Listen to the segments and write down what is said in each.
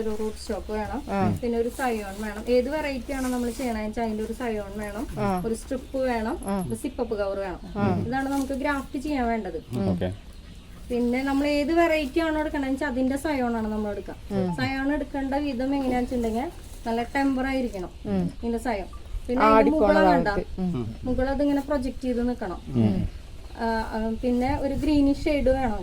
ഒരു root stock വേണം. പിന്നെ ഒരു സയോൺ വേണം. ഏത് വെറൈറ്റി ആണോ നമ്മൾ ചെയ്യണമെന്ന് വെച്ചാൽ അതിന്റെ ഒരു സയോൺ വേണം. ഒരു സ്ട്രിപ്പ് വേണം. ഒരു സിപ്പപ്പ് കവർ വേണം. ഇതാണ് നമുക്ക് ഗ്രാഫ്റ്റ് ചെയ്യാൻ വേണ്ടത്. ഓക്കെ. പിന്നെ നമ്മൾ ഏത് വെറൈറ്റി ആണോ എടുക്കണമെന്ന് വെച്ചാൽ അതിന്റെ സയോൺ ആണ് നമ്മൾ എടുക്കുക സയോൺ എടുക്കേണ്ട വിധം എങ്ങനെയാണെന്ന് വെച്ചിട്ടുണ്ടെങ്കിൽ നല്ല ടെമ്പർ ആയിരിക്കണം ഇതിന്റെ സയോൺ. പിന്നെ മുകള കണ്ട മുകള അതിങ്ങനെ പ്രൊജക്ട് ചെയ്ത് നിൽക്കണം പിന്നെ ഒരു ഗ്രീനിഷ് ഷെയ്ഡ് വേണം.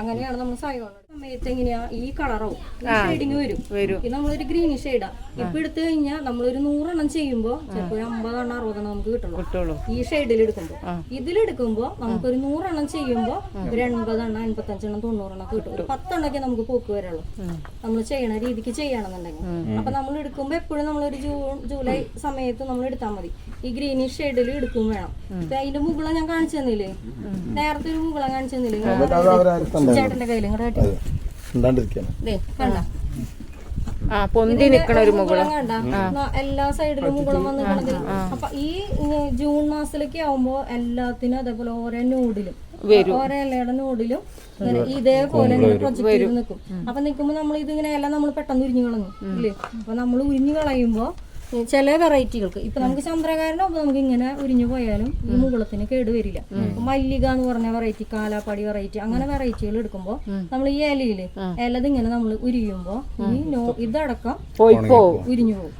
അങ്ങനെയാണ് നമ്മൾ സയോൺ സമയത്ത് എങ്ങനെയാ? ഈ കളറോ ഈ ഷെയ്ഡിങ് വരും. വരും. ഇത് നമ്മളൊരു ഗ്രീനിഷ് ഷെയ്ഡാ ഇപ്പൊ എടുത്തു കഴിഞ്ഞാൽ നമ്മളൊരു നൂറെണ്ണം ചെയ്യുമ്പോ ചിലപ്പോ ഒരു അമ്പതെണ്ണം അറുപതെണ്ണം നമുക്ക് കിട്ടുള്ളൂ. ഈ ഷെയ്ഡിൽ എടുക്കുമ്പോ. ഇതിലെടുക്കുമ്പോ നമുക്കൊരു നൂറെണ്ണം ചെയ്യുമ്പോ ഒരു എൺപതെണ്ണം എൺപത്തഞ്ചെണ്ണം തൊണ്ണൂറെണ്ണം കിട്ടും. ഒരു പത്തെണ്ണൊക്കെ നമുക്ക് പോക്ക് വരുള്ളൂ നമ്മൾ ചെയ്യണ രീതിക്ക് ചെയ്യണമെന്നുണ്ടെങ്കിൽ. അപ്പൊ നമ്മൾ എടുക്കുമ്പോ എപ്പോഴും നമ്മളൊരു ജൂൺ ജൂലൈ സമയത്ത് നമ്മൾ എടുത്താൽ മതി. ഈ ഗ്രീനിഷ് ഷെയ്ഡിൽ എടുക്കും വേണം. ഇപ്പൊ അതിന്റെ മുകള ഞാൻ കാണിച്ചു തന്നില്ലേ? നേരത്തെ ഒരു മുകള കാണിച്ചു തന്നില്ലേ? ചേട്ടന്റെ കയ്യിൽ ഇങ്ങോട്ട് ആ. പൊന്തി നിക്കണ ഒരു മുകൾ. എല്ലാ സൈഡിലും മുകളും വന്ന് കിടന്നത് അപ്പൊ ഈ ജൂൺ മാസത്തിലേക്ക് ആവുമ്പോ എല്ലാത്തിനും അതേപോലെ ഓരോ നൂഡിലും ഓരോ ഇലയുടെ നൂഡിലും ഇങ്ങനെ ഇതേപോലെ ഇങ്ങനെ പ്രൊജക്ട് ചെയ്ത് നിൽക്കും. അപ്പൊ നിൽക്കുമ്പോ നമ്മൾ ഇതിങ്ങനെ എല്ലാം നമ്മൾ പെട്ടെന്ന് ഉരിഞ്ഞു കളഞ്ഞു ഇല്ലേ? അപ്പൊ നമ്മൾ ഉരിഞ്ഞു കളയുമ്പോ ചില വെറൈറ്റികൾക്ക്. ഇപ്പൊ നമുക്ക് ചന്ദ്രകാരനോ നമുക്ക് ഇങ്ങനെ ഉരിഞ്ഞു പോയാലും ഈ മുകളത്തിന് കേട് വരില്ല. മല്ലിക എന്ന് പറഞ്ഞ വെറൈറ്റി കാലാപ്പാടി വെറൈറ്റി അങ്ങനെ വെറൈറ്റികൾ എടുക്കുമ്പോ നമ്മൾ ഈ ഇലയിൽ ഇലത് ഇങ്ങനെ നമ്മൾ ഉരിയുമ്പോ ഈ നോ ഇതടക്കം ഉരിഞ്ഞു പോകും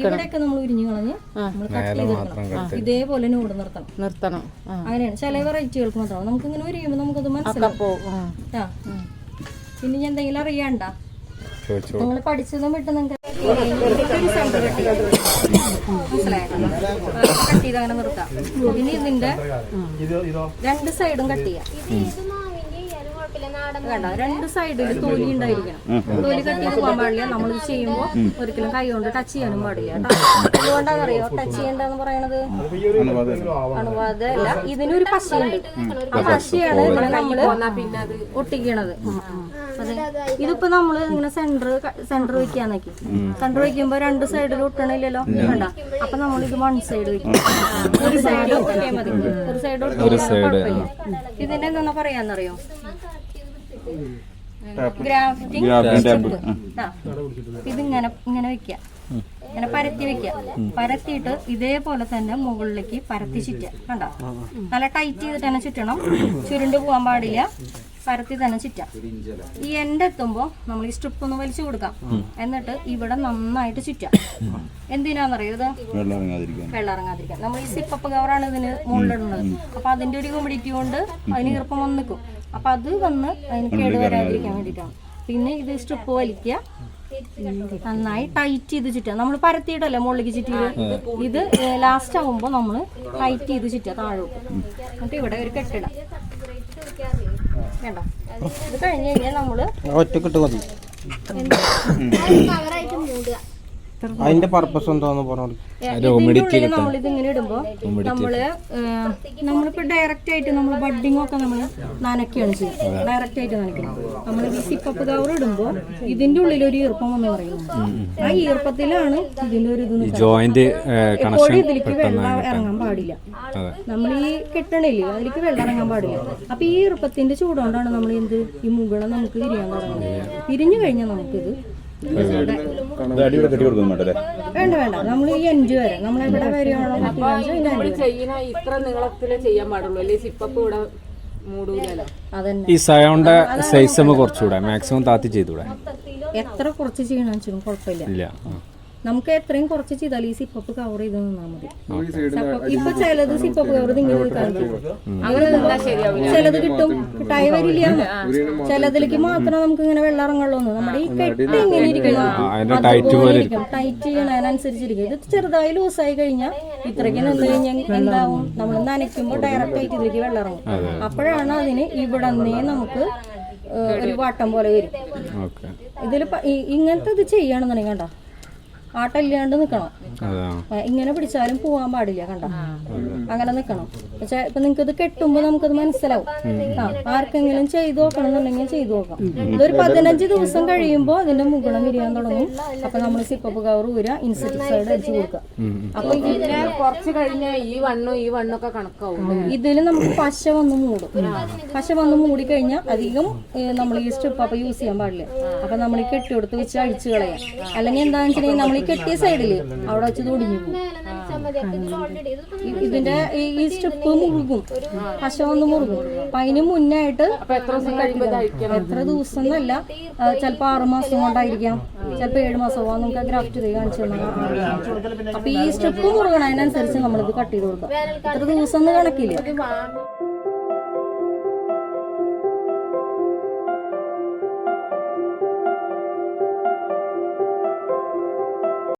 ഇവിടെയൊക്കെ നമ്മൾ ഉരിഞ്ഞു കളഞ്ഞ് നമ്മൾ കട്ട് ചെയ്തെടുക്കണം. ഇതേപോലെ നോട് നിർത്തണം. നിർത്തണം. അങ്ങനെയാണ്. ചില വെറൈറ്റികൾക്ക് മാത്രമാണ് നമുക്ക് ഇങ്ങനെ ഉരിയുമ്പോൾ നമുക്കത് മനസ്സിലാവും. മനസ്സിലാക്കാം പിന്നെ ഇനി എന്തെങ്കിലും അറിയണ്ട ചോദിച്ചു നിങ്ങൾ പഠിച്ചതും വിട്ട് നിങ്ങൾക്ക് മനസ്സിലായോ കട്ട് ചെയ്ത് അങ്ങനെ നിർത്താം. ഇനി ഇതിന്റെ രണ്ട് സൈഡും കട്ട് ചെയ്യാം. വേണ്ട രണ്ട് സൈഡിൽ തോലി ഉണ്ടായിരിക്കണം. തോലി കട്ടി പോകാൻ പാടില്ല. നമ്മൾ ചെയ്യുമ്പോൾ ഒരിക്കലും കൈ കൊണ്ട് ടച്ച് ചെയ്യാനും പാടില്ല അതുകൊണ്ടാണെന്നറിയോ എന്തുകൊണ്ടാണെന്നറിയോ ടച്ച് ചെയ്യണ്ടെന്ന് പറയണത്? അണുബാധയല്ല. ഇതിനൊരു പശയുണ്ട്. ആ പശയാണ് ഇതിനെ നമ്മൾ ഒട്ടിക്കണത്. അതെ. ഇതിപ്പോ നമ്മൾ ഇങ്ങനെ സെന്റർ സെന്റർ വെക്കാൻ നോക്കി. സെന്റർ വെക്കുമ്പോ രണ്ട് സൈഡിൽ ഒട്ടണില്ലല്ലോ. വേണ്ട അപ്പൊ നമ്മൾ ഇത് വൺ സൈഡ് വെക്കും ഒരു സൈഡ് ഒട്ടിയാൽ മതി. ഒരു സൈഡ് ഒട്ടിയാൽ ഇതിന്റെ എന്താ പറയാന്നറിയോ? ഗ്രാഫ്റ്റിംഗ് ഇതിങ്ങനെ ഇങ്ങനെ വെക്കുക. ഇങ്ങനെ പരത്തി വെക്കുക. പരത്തിയിട്ട് ഇതേപോലെ തന്നെ മുകളിലേക്ക് പരത്തി ചുറ്റുക. കണ്ടോ? നല്ല ടൈറ്റ് ചെയ്ത് തന്നെ ചുറ്റണം. ചുരുണ്ട് പോകാൻ പാടില്ല. പരത്തി തന്നെ ചുറ്റാം ഈ എൻഡ് എത്തുമ്പോൾ നമ്മൾ ഈ സ്ട്രിപ്പ് ഒന്ന് വലിച്ചു കൊടുക്കാം. എന്നിട്ട് ഇവിടെ നന്നായിട്ട് ചുറ്റാം എന്തിനാന്നറിയോ ഇത്? വെള്ളം ഇറങ്ങാതിരിക്കാൻ വെള്ളം ഇറങ്ങാതിരിക്കാൻ നമ്മൾ ഈ സിപ്പപ്പ് കവറാണ് ഇതിന് മുകളിലിടുന്നത്. അപ്പൊ അതിന്റെ ഒരു ഹ്യൂമിഡിറ്റി കൊണ്ട് അതിന് ഈർപ്പം വന്ന് നിൽക്കും. അപ്പൊ അത് വന്ന് അതിന് കേട് വരാതിരിക്കാൻ വേണ്ടിയിട്ടാണ് പിന്നെ ഇത് സ്ട്രിപ്പ് വലിക്കുക. നന്നായി ടൈറ്റ് ചെയ്ത് ചുറ്റുക. നമ്മൾ പരത്തിയിട്ടല്ലേ മുകളിലേക്ക് ചുറ്റിയത്? ഇത് ലാസ്റ്റ് ആകുമ്പോൾ നമ്മൾ ടൈറ്റ് ചെയ്ത് ചുറ്റുക താഴോട്ട്. എന്നിട്ട് ഇവിടെ ഒരു കെട്ടിട വേണ്ട ഇത് കഴിഞ്ഞ് കഴിഞ്ഞാൽ നമ്മൾ ഒറ്റക്കിട്ട് മതി. അതിന്റെ പർപ്പസ് എന്താന്ന് പറഞ്ഞു നമ്മൾ ഇതിങ്ങനെ ഇടുമ്പോ നമ്മൾ നമ്മളിപ്പോ ഡയറക്റ്റ് ആയിട്ട് നമ്മൾ ബഡിങ് ഒക്കെ നമ്മൾ നനയ്ക്കുകയാണ് ചെയ്യുന്നത്. ഡയറക്റ്റ് ആയിട്ട് നനയ്ക്കണം. നമ്മൾ ഈ സിപ്പപ്പ് കവർ ഇടുമ്പോ ഇതിന്റെ ഉള്ളിൽ ഒരു ഈർപ്പം എന്ന് പറയുന്നത് ആ ഈർപ്പത്തിലാണ് ഇതിന്റെ ഒരു ഇത് ജോയിന്റ് കണക്ഷൻ ഇതിലേക്ക് വെള്ളം ഇറങ്ങാൻ പാടില്ല. നമ്മൾ ഈ കെട്ടണില്ലേ? അതിലേക്ക് വെള്ളം ഇറങ്ങാൻ പാടില്ല. അപ്പൊ ഈ ഈർപ്പത്തിന്റെ ചൂടുകൊണ്ടാണ് നമ്മൾ എന്ത്? ഈ മുകളെ നമുക്ക് തിരിയാൻ തുടങ്ങുന്നത്. തിരിഞ്ഞു കഴിഞ്ഞാൽ നമുക്കിത് കെട്ടി വേണ്ട വേണ്ട. നമ്മൾ ഈ സയോണ്ട വരെ. നമ്മൾ എവിടെ വരെയാണോ നമ്മൾ ഇത്ര നീളത്തിൽ ചെയ്യാൻ പാടുള്ളൂ. അല്ലെ? സിപ്പപ്പ് ഇവിടെ മൂടൂലല്ലോ. അതന്നെ. ഈ സയോണിന്റെ സൈസ് കുറച്ചുകൂടെ മാക്സിമം താത്തി ചെയ്തൂടെ എത്ര കുറച്ച് ചെയ്യണമെന്ന് വെച്ചാലും കുഴപ്പമില്ല. ഇല്ല. ആ. നമുക്ക് എത്രയും കുറച്ച് ചെയ്താൽ ഈ സിപ്പപ്പ് കവർ ചെയ്ത് നിന്നാൽ മതി. ഇപ്പൊ ചിലത് സിപ്പപ്പ് കവർ കാണിക്കും. അങ്ങനെ നിന്നാ ചിലത് കിട്ടും. കിട്ടായി വരില്ല. ചിലതിലേക്ക് മാത്രം നമുക്ക് ഇങ്ങനെ വെള്ളം ഇറങ്ങുള്ളൂ നമ്മുടെ ഈ കെട്ട് ഇങ്ങനെ ഇരിക്കണം? ടൈറ്റ് പോലെ ഇരിക്കും. ടൈറ്റ് ചെയ്യണതിനനുസരിച്ചിരിക്കും. ഇത് ചെറുതായി ലൂസായി കഴിഞ്ഞാൽ ഇത്രയ്ക്ക് നിന്ന് കഴിഞ്ഞാൽ എന്താവും? നമ്മൾ നനയ്ക്കുമ്പോൾ ഡയറക്റ്റ് ആയിട്ട് ഇതിലേക്ക് വെള്ളം ഇറങ്ങും. അപ്പോഴാണ് അതിന് ഇവിടെ നിന്നേ നമുക്ക് ഒരു വാട്ടം പോലെ വരും. ഓക്കെ. ഇതിൽ ഇങ്ങനത്തെ ഇത് ചെയ്യണമെന്നുണ്ടെങ്കിൽ കണ്ടോ? ആട്ടല്ലാണ്ട് നിക്കണം. ഇങ്ങനെ പിടിച്ചാലും പോവാൻ പാടില്ല കണ്ട? അങ്ങനെ നിക്കണം. പക്ഷെ ഇപ്പൊ നിങ്ങക്ക് ഇത് കെട്ടുമ്പോ നമുക്കത് മനസ്സിലാവും. ആ ആർക്കെങ്കിലും ചെയ്തു നോക്കണം എന്നുണ്ടെങ്കിൽ ചെയ്തു നോക്കാം. ഇതൊരു പതിനഞ്ച് ദിവസം കഴിയുമ്പോ അതിന്റെ മുകളം വിരിയാൻ തുടങ്ങും. അപ്പൊ നമ്മൾ സിപ്പപ്പ് കവർ ഊരാ ഇൻസെക്ടിസൈഡ് അടിച്ചു കൊടുക്കാം അപ്പൊ ഇതിനെ കുറച്ച് കഴിഞ്ഞാൽ ഈ വണ്ണും ഈ വണ്ണൊക്കെ കണക്കാവും ഇതിൽ നമുക്ക് പശ വന്ന് മൂടും. പശ വന്ന് മൂടി കഴിഞ്ഞാൽ അധികം നമ്മൾ ഈ സ്ട്രിപ്പ് അപ്പൊ യൂസ് ചെയ്യാൻ പാടില്ല. അപ്പൊ നമ്മൾ ഈ കെട്ടിയെടുത്ത് വെച്ച് അഴിച്ചു കളയാം. അല്ലെങ്കിൽ എന്താണെന്ന് വെച്ചിട്ടുണ്ടെങ്കിൽ നമ്മൾ കെട്ടിയ സൈഡിൽ അവിടെ വെച്ച് തൊടിഞ്ഞു ഇതിന്റെ ഈ- സ്റ്റെപ്പ് മുറുകും. പശ വന്ന് മുറുകും. അപ്പൊ അതിന് മുന്നായിട്ട് എത്ര ദിവസം എന്നല്ല ചിലപ്പോ ആറു മാസം കൊണ്ടായിരിക്കാം. ചിലപ്പോ ഏഴ് മാസം പോവാൻ നമുക്ക് ഗ്രാഫ്റ്റ് ചെയ്ത് കാണിച്ചു അപ്പൊ ഈ സ്റ്റെപ്പ് മുറുകണം അതിനനുസരിച്ച് നമ്മളിത് കട്ട് ചെയ്ത് കൊടുക്കാം. എത്ര ദിവസം എന്ന് കണക്കില്ല.